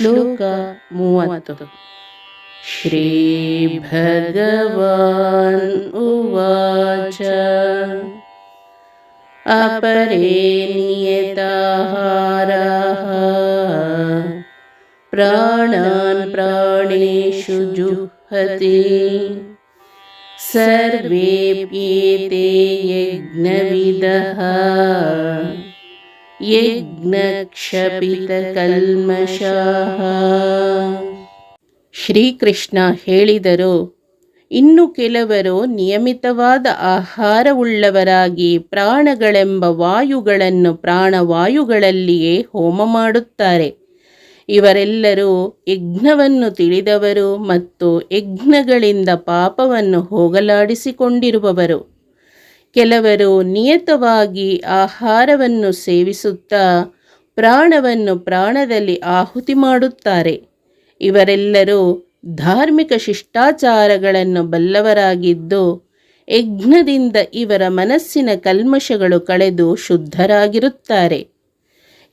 श्लोकामुत् श्रीभगवान् उवाच। अपरे नियताहाराः प्राणान् प्राणेषु जुहति सर्वेऽप्येते यज्ञविदः। ಯಜ್ಞಕ್ಷಪಿತಕಲ್ಮಷಾಹ ಶ್ರೀಕೃಷ್ಣ ಹೇಳಿದರು, ಇನ್ನು ಕೆಲವರು ನಿಯಮಿತವಾದ ಆಹಾರವುಳ್ಳವರಾಗಿ ಪ್ರಾಣಗಳೆಂಬ ವಾಯುಗಳನ್ನು ಪ್ರಾಣವಾಯುಗಳಲ್ಲಿಯೇ ಹೋಮ ಮಾಡುತ್ತಾರೆ ಇವರೆಲ್ಲರೂ ಯಜ್ಞವನ್ನು ತಿಳಿದವರು ಮತ್ತು ಯಜ್ಞಗಳಿಂದ ಪಾಪವನ್ನು ಹೋಗಲಾಡಿಸಿಕೊಂಡಿರುವವರು. ಕೆಲವರು ನಿಯತವಾಗಿ ಆಹಾರವನ್ನು ಸೇವಿಸುತ್ತಾ ಪ್ರಾಣವನ್ನು ಪ್ರಾಣದಲ್ಲಿ ಆಹುತಿ ಮಾಡುತ್ತಾರೆ. ಇವರೆಲ್ಲರೂ ಧಾರ್ಮಿಕ ಶಿಷ್ಟಾಚಾರಗಳನ್ನು ಬಲ್ಲವರಾಗಿದ್ದು, ಯಜ್ಞದಿಂದ ಇವರ ಮನಸ್ಸಿನ ಕಲ್ಮಶಗಳು ಕಳೆದು ಶುದ್ಧರಾಗಿರುತ್ತಾರೆ.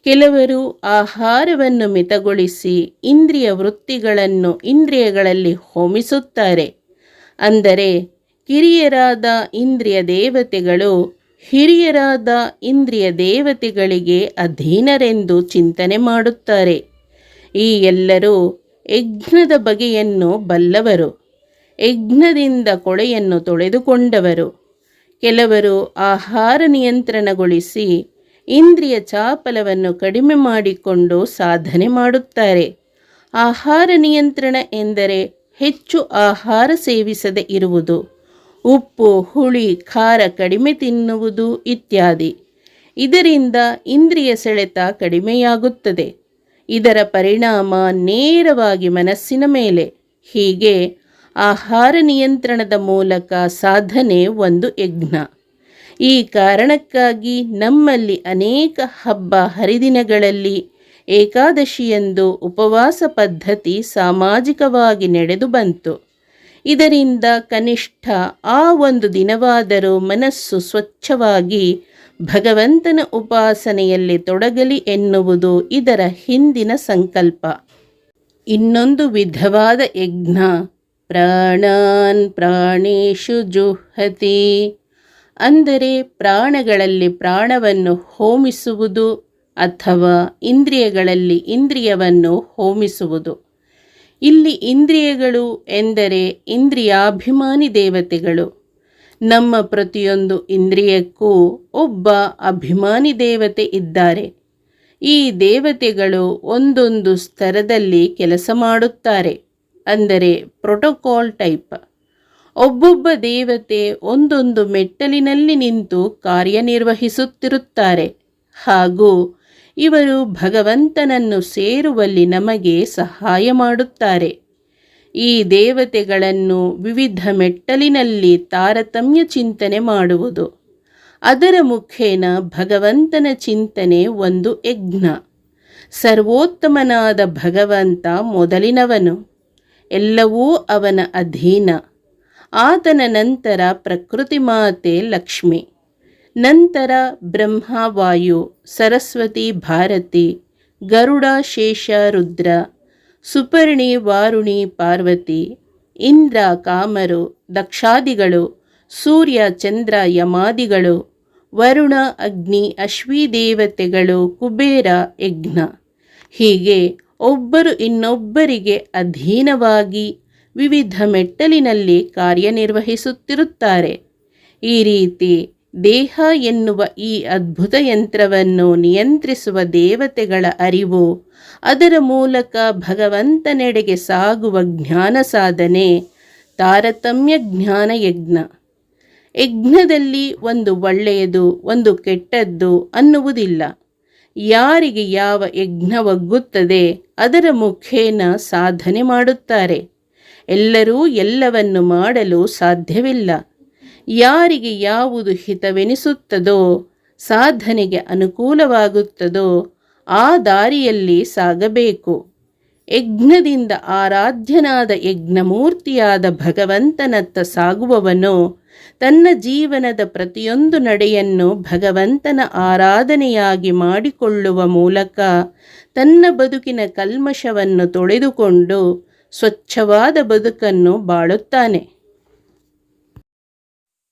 ಕೆಲವರು ಆಹಾರವನ್ನು ಮಿತಗೊಳಿಸಿ ಇಂದ್ರಿಯ ವೃತ್ತಿಗಳನ್ನು ಇಂದ್ರಿಯಗಳಲ್ಲಿ ಹೋಮಿಸುತ್ತಾರೆ. ಅಂದರೆ ಕಿರಿಯರಾದ ಇಂದ್ರಿಯ ದೇವತೆಗಳು ಹಿರಿಯರಾದ ಇಂದ್ರಿಯ ದೇವತೆಗಳಿಗೆ ಅಧೀನರೆಂದು ಚಿಂತನೆ ಮಾಡುತ್ತಾರೆ. ಈ ಎಲ್ಲರೂ ಯಜ್ಞದ ಬಗೆಯನ್ನು ಬಲ್ಲವರು. ಯಜ್ಞದಿಂದ ಕೊಳೆಯನ್ನು ತೊಳೆದುಕೊಂಡವರು. ಕೆಲವರು ಆಹಾರ ನಿಯಂತ್ರಣಗೊಳಿಸಿ ಇಂದ್ರಿಯ ಚಾಪಲವನ್ನು ಕಡಿಮೆ ಮಾಡಿಕೊಂಡು ಸಾಧನೆ ಮಾಡುತ್ತಾರೆ. ಆಹಾರ ನಿಯಂತ್ರಣ ಎಂದರೆ ಹೆಚ್ಚು ಆಹಾರ ಸೇವಿಸದೆ ಇರುವುದು. ಉಪ್ಪು, ಹುಳಿ, ಖಾರ ಕಡಿಮೆ ತಿನ್ನುವುದು ಇತ್ಯಾದಿ. ಇದರಿಂದ ಇಂದ್ರಿಯ ಸೆಳೆತ ಕಡಿಮೆಯಾಗುತ್ತದೆ. ಇದರ ಪರಿಣಾಮ ನೇರವಾಗಿ ಮನಸ್ಸಿನ ಮೇಲೆ. ಹೀಗೆ ಆಹಾರ ನಿಯಂತ್ರಣದ ಮೂಲಕ ಸಾಧನೆ ಒಂದು ಯಜ್ಞ. ಈ ಕಾರಣಕ್ಕಾಗಿ ನಮ್ಮಲ್ಲಿ ಅನೇಕ ಹಬ್ಬ ಹರಿದಿನಗಳಲ್ಲಿ ಏಕಾದಶಿಯಂದು ಉಪವಾಸ ಪದ್ಧತಿ ಸಾಮಾಜಿಕವಾಗಿ ನಡೆದು ಬಂತು. ಇದರಿಂದ ಕನಿಷ್ಠ ಆ ಒಂದು ದಿನವಾದರೂ ಮನಸ್ಸು ಸ್ವಚ್ಛವಾಗಿ ಭಗವಂತನ ಉಪಾಸನೆಯಲ್ಲಿ ತೊಡಗಲಿ ಎನ್ನುವುದು ಇದರ ಹಿಂದಿನ ಸಂಕಲ್ಪ. ಇನ್ನೊಂದು ವಿಧವಾದ ಯಜ್ಞ, ಪ್ರಾಣಾನ್ ಪ್ರಾಣೇಶು ಜುಹತಿ ಅಂದರೆ ಪ್ರಾಣಗಳಲ್ಲಿ ಪ್ರಾಣವನ್ನು ಹೋಮಿಸುವುದು ಅಥವಾ ಇಂದ್ರಿಯಗಳಲ್ಲಿ ಇಂದ್ರಿಯವನ್ನು ಹೋಮಿಸುವುದು. ಇಲ್ಲಿ ಇಂದ್ರಿಯಗಳು ಎಂದರೆ ಇಂದ್ರಿಯಾಭಿಮಾನಿ ದೇವತೆಗಳು. ನಮ್ಮ ಪ್ರತಿಯೊಂದು ಇಂದ್ರಿಯಕ್ಕೂ ಒಬ್ಬ ಅಭಿಮಾನಿ ದೇವತೆ ಇದ್ದಾರೆ. ಈ ದೇವತೆಗಳು ಒಂದೊಂದು ಸ್ತರದಲ್ಲಿ ಕೆಲಸ ಮಾಡುತ್ತಾರೆ. ಅಂದರೆ ಪ್ರೋಟೋಕಾಲ್ ಟೈಪ್. ಒಬ್ಬೊಬ್ಬ ದೇವತೆ ಒಂದೊಂದು ಮೆಟ್ಟಲಿನಲ್ಲಿ ನಿಂತು ಕಾರ್ಯನಿರ್ವಹಿಸುತ್ತಿರುತ್ತಾರೆ. ಹಾಗೂ ಇವರು ಭಗವಂತನನ್ನು ಸೇರುವಲ್ಲಿ ನಮಗೆ ಸಹಾಯ ಮಾಡುತ್ತಾರೆ. ಈ ದೇವತೆಗಳನ್ನು ವಿವಿಧ ಮೆಟ್ಟಲಿನಲ್ಲಿ ತಾರತಮ್ಯ ಚಿಂತನೆ ಮಾಡುವುದು. ಅದರ ಮುಖೇನ ಭಗವಂತನ ಚಿಂತನೆ ಒಂದು ಯಜ್ಞ. ಸರ್ವೋತ್ತಮನಾದ ಭಗವಂತ ಮೊದಲಿನವನು. ಎಲ್ಲವೂ ಅವನ ಅಧೀನ. ಆತನ ನಂತರ ಪ್ರಕೃತಿ ಮಾತೆ ಲಕ್ಷ್ಮಿ. ನಂತರ ಬ್ರಹ್ಮವಾಯು ಸರಸ್ವತಿ ಭಾರತಿ, ಗರುಡ ಶೇಷ ರುದ್ರ, ಸುಪರ್ಣಿ ವಾರುಣಿ ಪಾರ್ವತಿ, ಇಂದ್ರ ಕಾಮರು, ದಕ್ಷಾದಿಗಳು, ಸೂರ್ಯ ಚಂದ್ರ ಯಮಾದಿಗಳು, ವರುಣ ಅಗ್ನಿ ಅಶ್ವಿ ದೇವತೆಗಳು, ಕುಬೇರ ಯಜ್ಞ. ಹೀಗೆ ಒಬ್ಬರು ಇನ್ನೊಬ್ಬರಿಗೆ ಅಧೀನವಾಗಿ ವಿವಿಧ ಮೆಟ್ಟಲಿನಲ್ಲಿ ಕಾರ್ಯನಿರ್ವಹಿಸುತ್ತಿರುತ್ತಾರೆ. ಈ ರೀತಿ ದೇಹ ಎನ್ನುವ ಈ ಅದ್ಭುತ ಯಂತ್ರವನ್ನು ನಿಯಂತ್ರಿಸುವ ದೇವತೆಗಳ ಅರಿವು, ಅದರ ಮೂಲಕ ಭಗವಂತನೆಡೆಗೆ ಸಾಗುವ ಜ್ಞಾನ ಸಾಧನೆ, ತಾರತಮ್ಯ ಜ್ಞಾನ ಯಜ್ಞ. ಯಜ್ಞದಲ್ಲಿ ಒಂದು ಒಳ್ಳೆಯದು, ಒಂದು ಕೆಟ್ಟದ್ದು ಅನ್ನುವುದಿಲ್ಲ. ಯಾರಿಗೆ ಯಾವ ಯಜ್ಞ ಒಗ್ಗುತ್ತದೆ, ಅದರ ಮುಖೇನ ಸಾಧನೆ ಮಾಡುತ್ತಾರೆ. ಎಲ್ಲರೂ ಎಲ್ಲವನ್ನು ಮಾಡಲು ಸಾಧ್ಯವಿಲ್ಲ. ಯಾರಿಗೆ ಯಾವುದು ಹಿತವೆನಿಸುತ್ತದೋ, ಸಾಧನೆಗೆ ಅನುಕೂಲವಾಗುತ್ತದೋ, ಆ ದಾರಿಯಲ್ಲಿ ಸಾಗಬೇಕು. ಯಜ್ಞದಿಂದ ಆರಾಧ್ಯನಾದ ಯಜ್ಞಮೂರ್ತಿಯಾದ ಭಗವಂತನತ್ತ ಸಾಗುವವನು ತನ್ನ ಜೀವನದ ಪ್ರತಿಯೊಂದು ನಡೆಯನ್ನು ಭಗವಂತನ ಆರಾಧನೆಯಾಗಿ ಮಾಡಿಕೊಳ್ಳುವ ಮೂಲಕ ತನ್ನ ಬದುಕಿನ ಕಲ್ಮಶವನ್ನು ತೊಳೆದುಕೊಂಡು ಸ್ವಚ್ಛವಾದ ಬದುಕನ್ನು ಬಾಳುತ್ತಾನೆ.